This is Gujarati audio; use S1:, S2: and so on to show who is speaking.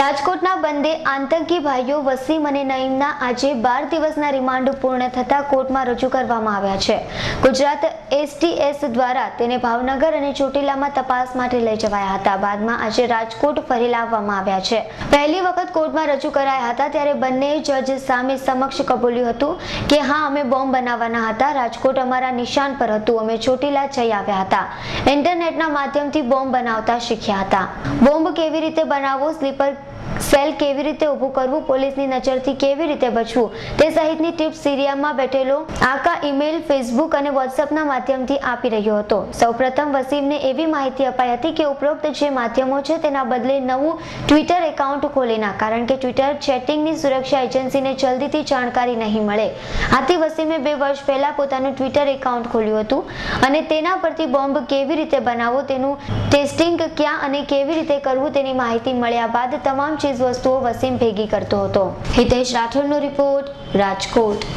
S1: રાજકોટના બંને આતંકી ભાઈઓ વસીમ અને નઈમના આજે બાર દિવસના રિમાન્ડ પૂર્ણ થતા કોર્ટમાં રજૂ કરવામાં આવ્યા છે. ગુજરાત એસટીએસ દ્વારા તેને ભાવનગર અને ચોટીલામાં તપાસ માટે લઈ જવાયા હતા. બાદમાં આજે રાજકોટ ફરી લાવવામાં આવ્યા છે. પહેલી વખત કોર્ટમાં રજૂ કરાયા હતા ત્યારે બંને જજ સામે સમક્ષ કબૂલ્યું હતું કે હા, અમે બોમ્બ બનાવવાના હતા. રાજકોટ અમારા નિશાન પર હતું. અમે ચોટીલા જઈ આવ્યા હતા. ઇન્ટરનેટના માધ્યમથી બોમ્બ બનાવતા શીખ્યા હતા. બોમ્બ કેવી રીતે બનાવવો, સ્લીપર સેલ કેવી રીતે ઊભું કરવું, પોલીસની નજરથી કેવી રીતે બચવું, તે સહિતની ટિપ્સ સિરિયામાં બેઠેલો આકા ઈમેલ, ફેસબુક અને વોટ્સએપના માધ્યમથી આપી રહ્યો હતો. સૌપ્રથમ વસીમને એવી માહિતી અપાઈ હતી કે ઉપરોક્ત જે માધ્યમો છે તેના બદલે નવું ટ્વિટર એકાઉન્ટ ખોલી કારણ કે ટ્વિટર ચેટિંગની સુરક્ષા એજન્સીને જલ્દીથી જાણકારી નહીં મળે. આથી વસીમે બે વર્ષ પહેલા પોતાનું ટ્વિટર એકાઉન્ટ ખોલ્યું હતું અને તેના પરથી બોમ્બ કેવી રીતે બનાવવો, તેનું ટેસ્ટિંગ ક્યાં અને કેવી રીતે કરવું તેની માહિતી મળ્યા બાદ તમામ વસ્તુઓ વસીમ ભેગી કરતો હતો. હિતેશ રાઠોડનો રિપોર્ટ રાજકોટ.